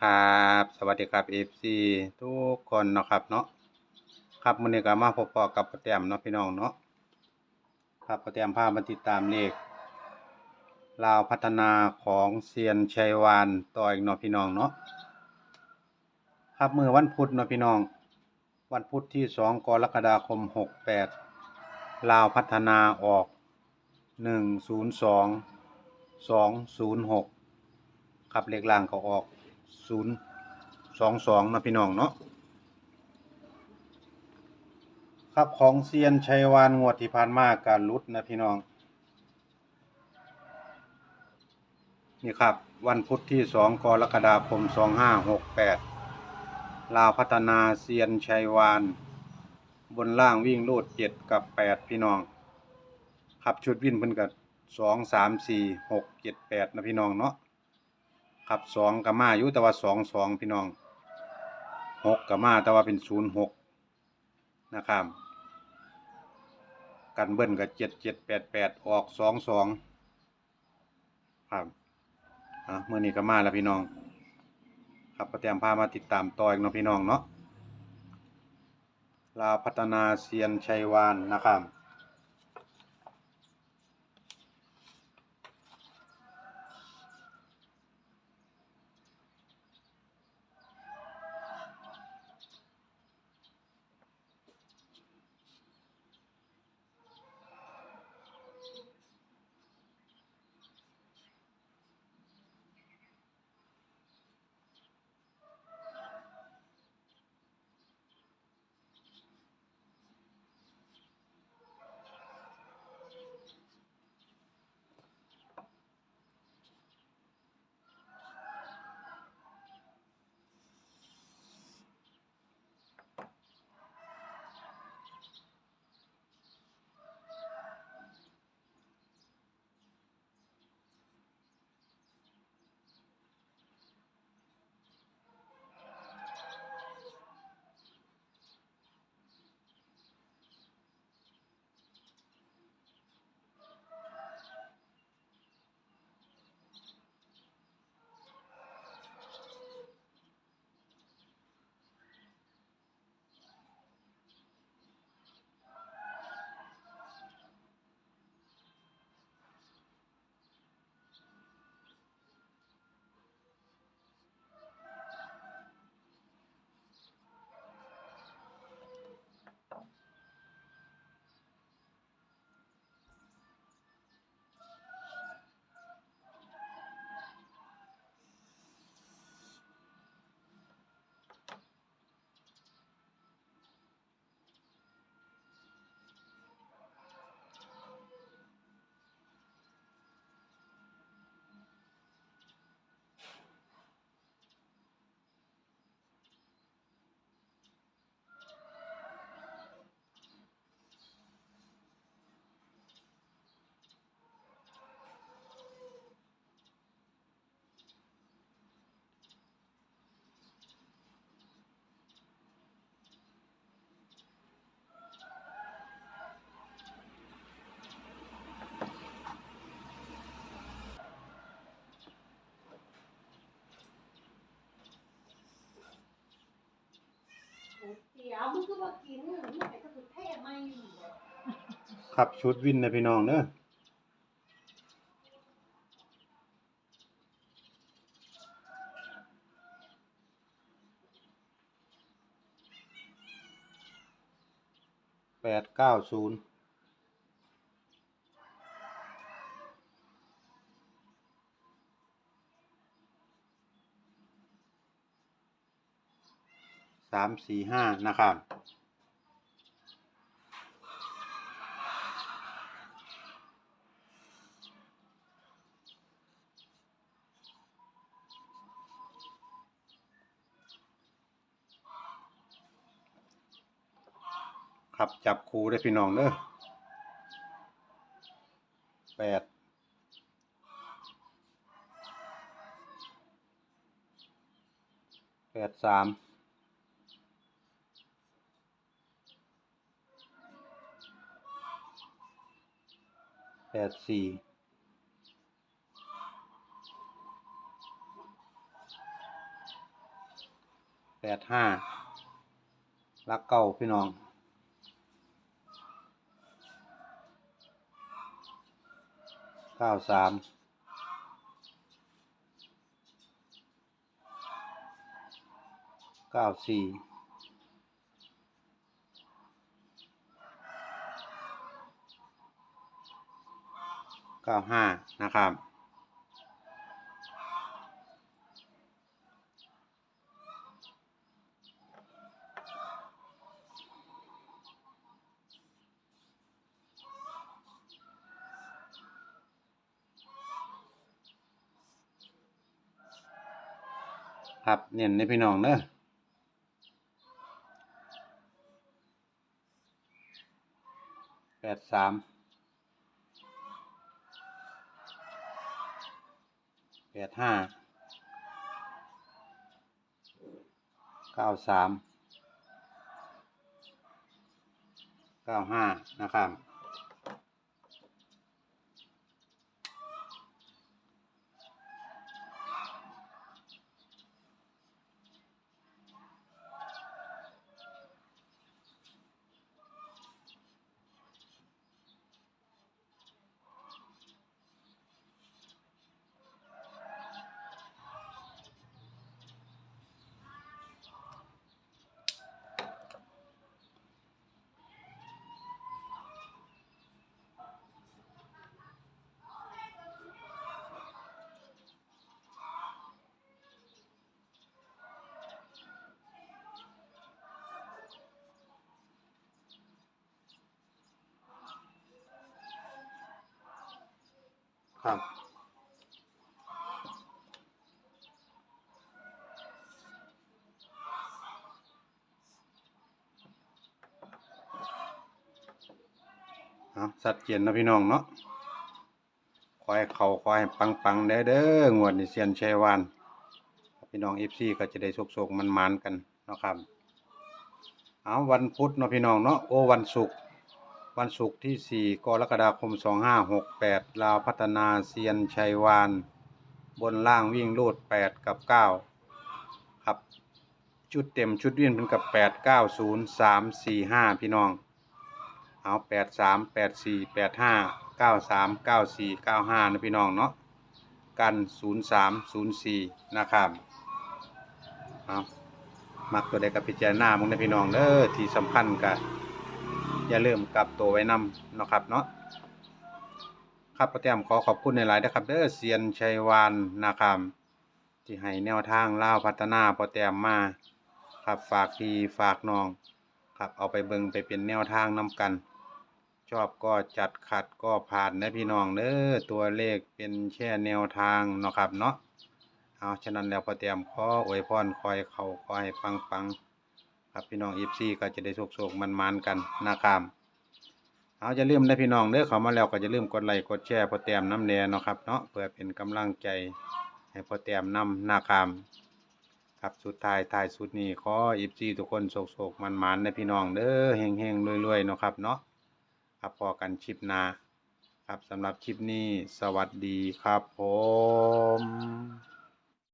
ครับสวัสดีครับ FC ทุกคนเนาะครับเนาะครับมือนี้ก็มาพบปะกับป้าแต้มเนาะพี่น้องเนาะครับป้าแต้มพามาติดตามเลขลาวพัฒนาของเซียนชัยวานต่ออีกเนาะพี่น้องเนาะครับมือวันพุธเนาะพี่น้อง วันพุธที่2กรกฎาคม68ลาวพัฒนาออก102 206ครับเลขล่างก็ออก 022นะพี่น้องเนาะครับของเซียนชัยวานงวดที่ผ่านมาการลุดนะพี่น้อง นี่ครับ วันพุธที่2กรกฎาคม2568ลาวพัฒนาเซียนชัยวาน บนล่างวิ่งโลด7กับ8พี่น้อง ครับชุดวิ่นเพิ่นกับสองสามสี่หกเจ็ดแปดนะพี่น้องเนาะ ครับสองกับมาอยู่แต่ว่าสองสองพี่น้องหกกับมาแต่ว่าเป็นศูนย์หกนะครับกันเบิ้ลกับเจ็ดเจ็ดแปดแปดออกสองสองครับอะเมื่อนี้ก็มาแล้วพี่น้อง ครับก็เตรียมพามาติดตามต่ออีกเนาะพี่น้องเนาะลาพัฒนาเซียนชัยวานนะครับ ขับชุดวินนะพี่น้องเนอะแปดเก้าศูนย์ สามสี่ห้านะครับครับจับคูได้พี่น้องเนอแปดแปดสาม แปดสี่แปดห้าลักเก้าพี่น้องเก้าสามเก้าสี่ เก้าห้านะครับ ครับเน้นในพี่น้องเนอะแปดสาม แปดห้าเก้าสามเก้าห้านะครับ ครับ เอาสัดเจนนะพี่น้องเนาะขอให้เขาขอให้ปังปังๆเด้อเด้องวดนี้เซียนชัยวาน พี่น้องเอฟซีก็จะได้โชคๆมันมันกันนะครับ เอาวันพุธเนาะพี่น้องเนาะโอวันศุกร์ วันศุกร์ที่สี่กรกฎาคมสองห้าหกแปดลาวพัฒนาเซียนชัยวาน บนล่างวิ่งรูดแปดกับเก้าครับ ชุดเต็มชุดวิ่งเป็นกับแปดเก้าศูนย์สามสี่ห้าพี่น้อง เอาแปดสามแปดสี่แปดห้าเก้าสามเก้าสี่เก้าห้านะพี่น้องเนาะ กันศูนย์สามศูนะครับ เอามักตัวใดกับพิจารณามึงนะพี่น้องเด้อที่สำคัญก็ อย่าลืมกลับตัวไว้นำเนาะครับเนาะครับประเตรียมขอขอบคุณในหลายนะครับเด้อเซียนชัยวานนะครับที่ให้แนวทางเล่าพัฒนาปรแตมมาครับฝากพี่ฝากน้องครับเอาไปเบิงไปเป็นแนวทางนำกัน ชอบก็จัดขัดก็ผ่านนะพี่น้องเด้อตัวเลขเป็นแค่แนวทางเนาะครับเนาะเอาฉะนั้นแล้วพอเตรียมขออวยพรคอยเขาขอให้ปังปัง ครับพี่น้องอีฟซีก็จะได้โชคโชคมันมันกันนะครับเอาจะลืมนะพี่น้องเด้อเขามาแล้วก็จะลืมกดไลค์กดแชร์พอเตรียมน้ำแน่นะครับเนาะเพื่อเป็นกำลังใจให้พอเตรียมนำนะครับครับสุดท้ายท้ายสุดนี้ขออีฟซีทุกคนโศกโศกมันมันนะพี่น้องเด้อเฮงเฮงรวยรวยๆนะครับเนาะครับพอกันชิปนาครับสำหรับคลิปนี้สวัสดีครับผม